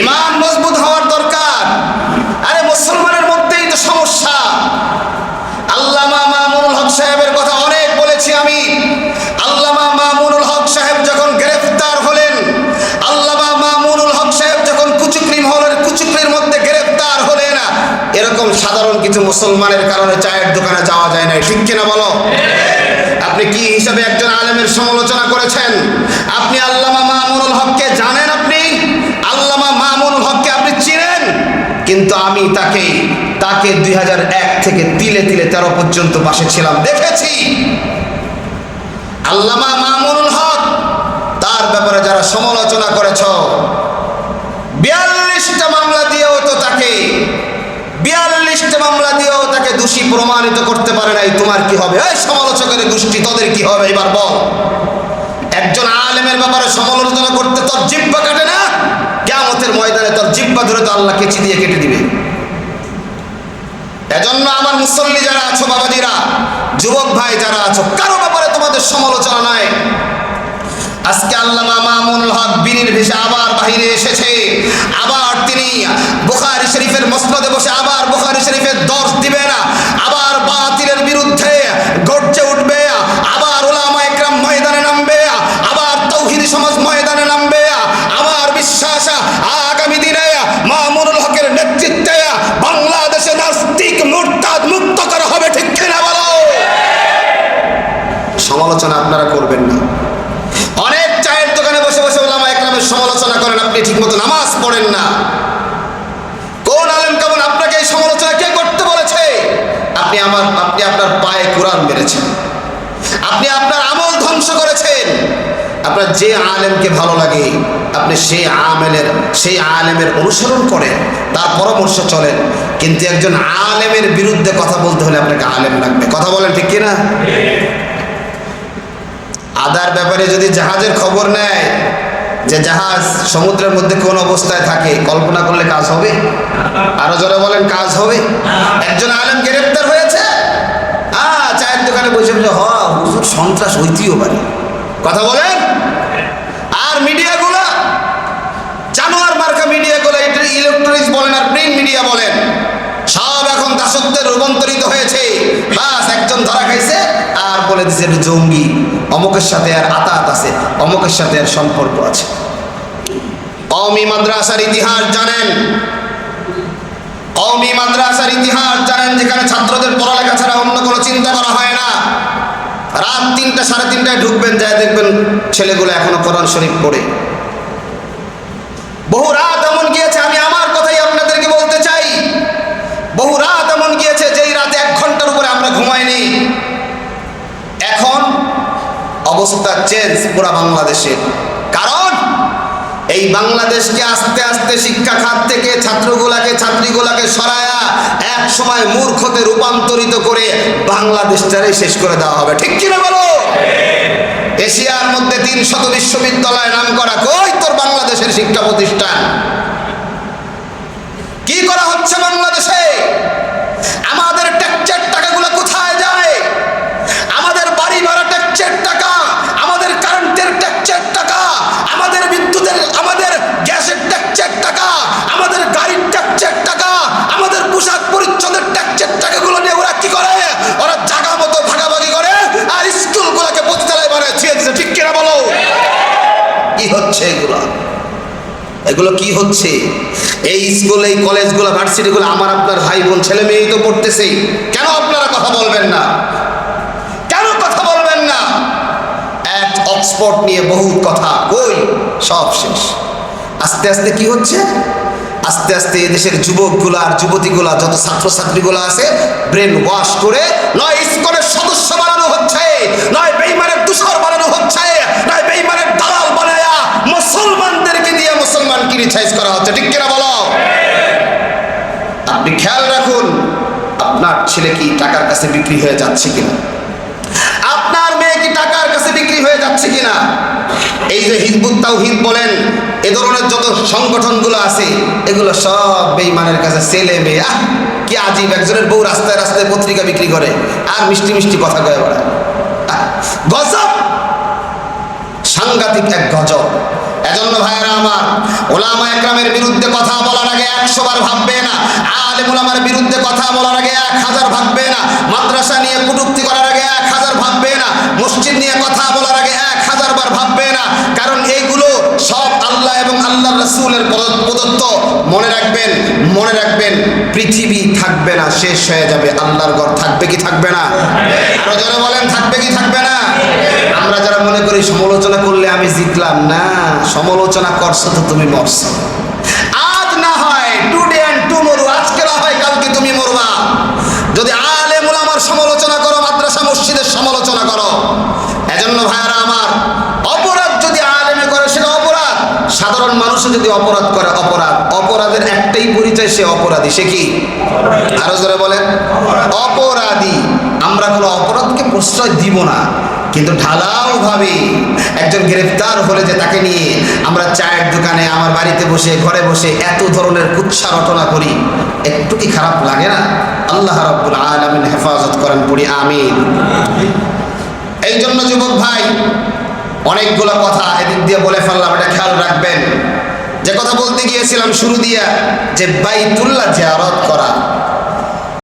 ইমান মজবুত হওয়ার দরকার। আরে মুসলমানের মধ্যেই তো সমস্যা। আল্লামা মামুনুল হক সাহেবের কথা অনেক বলেছি আমি। আল্লামা মামুনুল হক সাহেব যখন গ্রেফতার হলেন, আল্লামা মামুনুল হক সাহেব যখন কুচুকরি মহলের কুচুকরির মধ্যে গ্রেফতার হলেন এরকম সাধারণ কিছু মুসলমানের কারণে চায়ের দোকানে যাওয়া যায় না ঠিক কিনা বলো? আপনি কি হিসাবে একজন আলেমের সমালোচনা করেছেন? আপনি আল্লামা মামুনুল হককে জানেন আপনি আল্লামা মামুনুল হককে আপনি চিনেন কিন্তু আমি তাকে তাকে দুই হাজার এক থেকে তিলে তিলে তেরো পর্যন্ত বাসে ছিলাম। দেখেছি? আল্লামা মামুনুল হক, তার ব্যাপারে যারা সমালোচনা করেছ, বিয়াল্লিশটা মামলা দিয়েও তো তাকে, বিয়াল্লিশটা মামলা দিয়েও তাকে দোষী প্রমাণিত করতে পারে নাই। তোমার কি হবে? এই সমালোচকের গোষ্ঠী, তোদের কি হবে? এবার বল। একজন আলেমের ব্যাপারে সমালোচনা করতে তোর জিব্বা কাটে না? জিব্বা ধরে তো আল্লাহ কেচি দিয়ে কেটে দিবে। এজন্য আমার মুসল্লি যারা আছো, বাবাজিরা, যুবক ভাই যারা আছো, কারও ব্যাপারে তোমাদের সমালোচনা নাই। আজকে আল্লামা মামুনুল হক বীরের ভেসে আবার বাহিরে এসেছে। আবার তিনি বুখারী শরীফের মসনদে বসে আবার বুখারী শরীফের দর্শ দিবে না। আবার বাতিলের বিরুদ্ধে গর্জে উঠবে সমালোচনা আপনারা করবেন না। অনেক চায়ের দোকানে বসে বসে ওলামা একরামের সমালোচনা করেন, আপনি ঠিকমতো নামাজ পড়েন না। কোন আলেম কেমন আপনাকে এই সমালোচনা কে করতে বলেছে? আপনি আমার, আপনি আপনার পায়ে কোরআন মেরেছেন। আপনি আপনার আমল ধ্বংস করেছেন। আপনার যে আলেমকে ভালো লাগে, আপনি সেই আমেলের, সেই আলেমের অনুসরণ করেন, তার পরামর্শ চলেন। কিন্তু একজন আলেমের বিরুদ্ধে কথা বলতে হলে আপনাকে আলেম লাগবে। কথা বলেন ঠিক কিনা? আদার ব্যাপারে যদি জাহাজের খবর নেয় যে জাহাজ সমুদ্রের মধ্যে কোন অবস্থায় থাকে, কল্পনা করলে কাজ হবে? আরও যারা বলেন, কাজ হবে? একজন আলেম গ্রেপ্তার হয়েছে। চায়ের দোকানে বসে বসে হুজুর সন্ত্রাস হইতেও পারে। কথা বলেন? আর মিডিয়াগুলো, জানোয়ার মার্কা মিডিয়াগুলো, ইলেকট্রনিক্স বলেন আর প্রিন্ট মিডিয়া বলেন। দাসত্বের রূপান্তরিত হয়েছে। বাস একজন ধরা খাইছে আর বলে এটা জঙ্গি। অমুকের সাথে আর আতাত আছে, অমুকের সাথে আর সম্পর্ক আছে। কওমি মাদ্রাসার ইতিহাস জানেন। কওমি মাদ্রাসার ইতিহাস জানেন যেখানে ছাত্রদের পড়ালেখা ছাড়া অন্য কোনো চিন্তা করা হয় না। রাত তিনটা, সাড়ে তিনটায় ঢুকবেন, যায় দেখবেন ছেলেগুলো এখনও কোরআন শরীফ পড়ে বহু রাত এমন গিয়েছে আমি আমার কথাই আপনাদেরকে বলতে চাই বহু রাত এমন গিয়েছে যেই রাতে এক ঘণ্টার উপরে আমরা ঘুমাইনি এখন অবস্থা চেঞ্জ পুরা বাংলাদেশের কারণ এই বাংলাদেশকে আস্তে আস্তে শিক্ষা খাত থেকে ছাত্রগুলাকে, ছাত্রীগুলাকে সরায়া এক সময় মূর্খতে রূপান্তরিত করে বাংলাদেশটারে শেষ করে দেওয়া হবে। ঠিক কিনা বলো? এশিয়ার মধ্যে তিন শত বিশ্ববিদ্যালয় নাম করা কই তোর বাংলাদেশের শিক্ষা প্রতিষ্ঠান? কি করা হচ্ছে বাংলাদেশে? হচ্ছে এগুলো? এগুলো কি হচ্ছে? এই স্কুল এই কলেজগুলো ভার্সিটিগুলো আমার আপনার ভাই বোন ছেলে মেয়েই তো পড়তেছে। কেন আপনারা কথা বলবেন না? কেন কথা বলবেন না? এক অক্সফোর্ড নিয়ে বহু কথা। কই? সব শেষ। আস্তে আস্তে কি হচ্ছে? আস্তে আস্তে এদেশের যুবকগুলো আর যুবতীগুলা, যত ছাত্রছাত্রীগুলো আছে ব্রেন ওয়াশ করে খেয়াল রাখুন, আপনার ছেলে কি টাকার কাছে বিক্রি হয়ে যাচ্ছে কিনা? আপনার মেয়ে কি টাকার কাছে বিক্রি হয়ে যাচ্ছে কিনা? এই যে হিজবুত তাওহিদ বলেন, এ ধরনের যত সংগঠনগুলো আছে, এগুলো সব বেইমানের কাছে ছেলে মেয়ে, আহ, কি আজীব, একজনের বউ রাস্তায় রাস্তায় পত্রিকা বিক্রি করে, আর মিষ্টি মিষ্টি কথা কয়ে বেড়ায়। গজব! সাংঘাতিক এক গজব। এজন্য ভাইয়েরা আমার, ওলামা একরামের বিরুদ্ধে কথা বলার আগে একশো বার ভাববে না, আলেম ওলামার বিরুদ্ধে কথা বলার আগে এক হাজার ভাববে না, মাদ্রাসা নিয়ে কুটুক্তি করার আগে এক হাজার ভাববে না, মসজিদ নিয়ে কথা বলার আগে এক হাজার বার ভাববে না, কারণ এইগুলো সব আল্লাহ এবং আল্লাহ রসুলের প্রদত্ত মনে রাখবেন মনে রাখবেন, পৃথিবী থাকবে না, শেষ হয়ে যাবে, আল্লাহর ঘর থাকবে করি সমালোচনা করলে আমি জিতলাম। না সমালোচনা করছ তো তুমি মরছো আজ না হয় টুডে অ্যান্ড টুমোরো আজকে না হয় কালকে তুমি মরবা যদি আলেমুল আমার সমালোচনা করো মাদ্রাসা মসজিদের সমালোচনা করো এজন্য ভাইয়ারা আমার অপরাধ যদি আলেমে করে সেটা অপরাধ সাধারণ মানুষও যদি অপরাধ করে, অপরাধ। অপরাধের একটাই পরিচয় সে অপরাধী। সে কি? আরও জোরে বলেন। অপরাধী। আমরা কোনো অপরাধকে প্রশ্রয় দিব না। কিন্তু ঢালাও ভাবে একজন গ্রেফতার হলে যে তাকে নিয়ে আমরা চায়ের দোকানে, আমার বাড়িতে বসে, ঘরে বসে এত ধরনের কুচ্ছা রটনা করি, একটু কি খারাপ লাগে না? আল্লাহ রাব্বুল আলামিন হেফাজত করেন পড়ি, আমিন। এই জন্য যুবক ভাই, অনেকগুলো কথা এদিক দিয়ে বলে ফেললাম, এটা খেয়াল রাখবেন। যে কথা বলতে গিয়েছিলাম শুরু দিয়া যে বাইতুল্লাহ জিয়ারত করা।